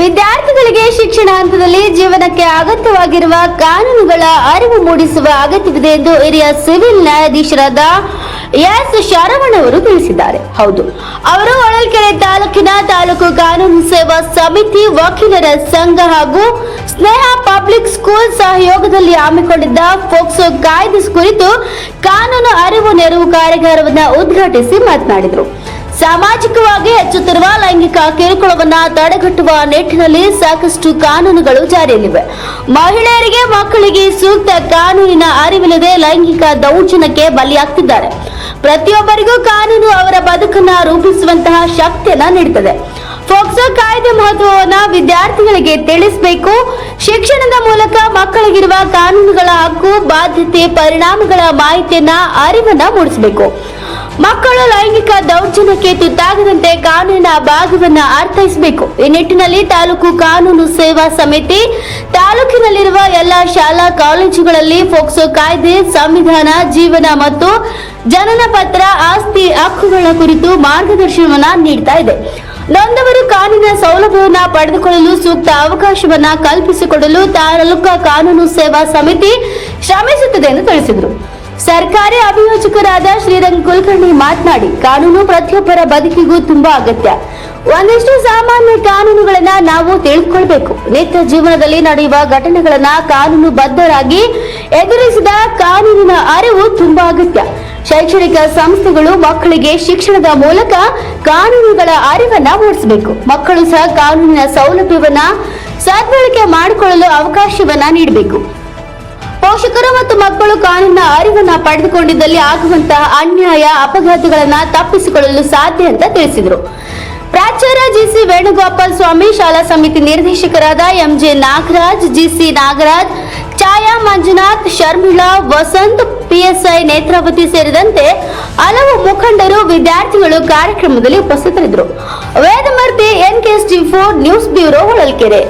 ವಿದ್ಯಾರ್ಥಿಗಳಿಗೆ ಶಿಕ್ಷಣ ಹಂತದಲ್ಲಿ ಜೀವನಕ್ಕೆ ಅಗತ್ಯವಾಗಿರುವ ಕಾನೂನುಗಳ ಅರಿವು ಮೂಡಿಸುವ ಅಗತ್ಯವಿದೆ ಎಂದು ಹಿರಿಯ ಸಿವಿಲ್ ನ್ಯಾಯಾಧೀಶರಾದ ಎಸ್ ಶರವಣ್ ಅವರು ತಿಳಿಸಿದ್ದಾರೆ. ಹೌದು, ಅವರು ಹೊಳಲ್ಕೆರೆ ತಾಲೂಕಿನ ತಾಲೂಕು ಕಾನೂನು ಸೇವಾ ಸಮಿತಿ ವಕೀಲರ ಸಂಘ ಹಾಗೂ ಸ್ನೇಹ ಪಬ್ಲಿಕ್ ಸ್ಕೂಲ್ ಸಹಯೋಗದಲ್ಲಿ ಹಮ್ಮಿಕೊಂಡಿದ್ದ ಫೋಕ್ಸೋ ಕಾಯ್ದೆ ಕುರಿತು ಕಾನೂನು ಅರಿವು ನೆರವು ಕಾರ್ಯಾಗಾರವನ್ನು ಉದ್ಘಾಟಿಸಿ ಮಾತನಾಡಿದರು. ಸಾಮಾಜಿಕವಾಗಿ ಹೆಚ್ಚುತ್ತಿರುವ ಲೈಂಗಿಕ ಕಿರುಕುಳವನ್ನ ತಡೆಗಟ್ಟುವ ನಿಟ್ಟಿನಲ್ಲಿ ಸಾಕಷ್ಟು ಕಾನೂನುಗಳು ಜಾರಿಯಲ್ಲಿವೆ. ಮಹಿಳೆಯರಿಗೆ ಮಕ್ಕಳಿಗೆ ಸೂಕ್ತ ಕಾನೂನಿನ ಅರಿವಿಲ್ಲದೆ ಲೈಂಗಿಕ ದೌರ್ಜನ್ಯಕ್ಕೆ ಬಲಿಯಾಗ್ತಿದ್ದಾರೆ. ಪ್ರತಿಯೊಬ್ಬರಿಗೂ ಕಾನೂನು ಅವರ ಬದುಕನ್ನು ರೂಪಿಸುವಂತಹ ಶಕ್ತಿಯನ್ನ ನೀಡುತ್ತದೆ ಫೋಕ್ಸೋ ಕಾಯ್ದೆ ಮಹತ್ವವನ್ನು ವಿದ್ಯಾರ್ಥಿಗಳಿಗೆ ತಿಳಿಸಬೇಕು. ಶಿಕ್ಷಣದ ಮೂಲಕ ಮಕ್ಕಳಿಗಿರುವ ಕಾನೂನುಗಳ ಹಕ್ಕು, ಬಾಧ್ಯತೆ, ಪರಿಣಾಮಗಳ ಮಾಹಿತಿಯನ್ನ ಅರಿವನ್ನ ಮೂಡಿಸಬೇಕು. ಮಕ್ಕಳು ಲೈಂಗಿಕ ದೌರ್ಜನ್ಯಕ್ಕೆ ತುತ್ತಾಗದಂತೆ ಕಾನೂನಿನ ಭಾಗವನ್ನ ಅರ್ಥೈಸಬೇಕು. ಈ ನಿಟ್ಟಿನಲ್ಲಿ ತಾಲೂಕು ಕಾನೂನು ಸೇವಾ ಸಮಿತಿ, ತಾಲೂಕಿನಲ್ಲಿರುವ ಎಲ್ಲ ಶಾಲಾ ಕಾಲೇಜುಗಳಲ್ಲಿ ಫೋಕ್ಸೋ ಕಾಯ್ದೆ, ಸಂವಿಧಾನ, ಜೀವನ ಮತ್ತು ಜನನ ಪತ್ರ, ಆಸ್ತಿ ಹಕ್ಕುಗಳ ಕುರಿತು ಮಾರ್ಗದರ್ಶನವನ್ನ ನೀಡ್ತಾ ಇದೆ. ನೊಂದವರು ಕಾನೂನಿನ ಸೌಲಭ್ಯವನ್ನು ಪಡೆದುಕೊಳ್ಳಲು ಸೂಕ್ತ ಅವಕಾಶವನ್ನ ಕಲ್ಪಿಸಿಕೊಡಲು ತಾಲೂಕಾ ಕಾನೂನು ಸೇವಾ ಸಮಿತಿ ಶ್ರಮಿಸುತ್ತದೆ ಎಂದು ತಿಳಿಸಿದರು. ಸರ್ಕಾರಿ ಅಭಿಯೋಜಕರಾದ ಶ್ರೀರಂಗ್ ಕುಲಕರ್ಣಿ ಮಾತನಾಡಿ, ಕಾನೂನು ಪ್ರತಿಯೊಬ್ಬರ ಬದುಕಿಗೂ ತುಂಬಾ ಅಗತ್ಯ. ಒಂದಿಷ್ಟು ಸಾಮಾನ್ಯ ಕಾನೂನುಗಳನ್ನ ನಾವು ತಿಳಿದುಕೊಳ್ಬೇಕು ನಿತ್ಯ ಜೀವನದಲ್ಲಿ ನಡೆಯುವ ಘಟನೆಗಳನ್ನ ಕಾನೂನು ಬದ್ಧರಾಗಿ ಎದುರಿಸಿದ ಕಾನೂನಿನ ಅರಿವು ತುಂಬಾ ಅಗತ್ಯ. ಶೈಕ್ಷಣಿಕ ಸಂಸ್ಥೆಗಳು ಮಕ್ಕಳಿಗೆ ಶಿಕ್ಷಣದ ಮೂಲಕ ಕಾನೂನುಗಳ ಅರಿವನ್ನ ಮೂಡಿಸಬೇಕು. ಮಕ್ಕಳು ಸಹ ಕಾನೂನಿನ ಸೌಲಭ್ಯವನ್ನ ಸದ್ಬಳಕೆ ಮಾಡಿಕೊಳ್ಳಲು ಅವಕಾಶವನ್ನ ನೀಡಬೇಕು. ಪೋಷಕರು ಮತ್ತು ಮಕ್ಕಳು ಕಾನೂನಿನ ಅರಿವನ್ನ ಪಡೆದುಕೊಂಡಿದ್ದಲ್ಲಿ ಆಗುವಂತಹ ಅನ್ಯಾಯ, ಅಪಘಾತಗಳನ್ನ ತಪ್ಪಿಸಿಕೊಳ್ಳಲು ಸಾಧ್ಯ ಅಂತ ತಿಳಿಸಿದರು. ಪ್ರಾಚಾರ್ಯ ಜಿಸಿ ವೇಣುಗೋಪಾಲ್ ಸ್ವಾಮಿ, ಶಾಲಾ ಸಮಿತಿ ನಿರ್ದೇಶಕರಾದ M J Nagaraj, G C Nagaraj, Chhaya Manjunath, Sharmila Vasanth PSI Netravati ಸೇರಿದಂತೆ ಹಲವು ಮುಖಂಡರು ವಿದ್ಯಾರ್ಥಿಗಳು ಕಾರ್ಯಕ್ರಮದಲ್ಲಿ ಉಪಸ್ಥಿತರಿದ್ದರು. Vedamurthy four news bureau Holalkere.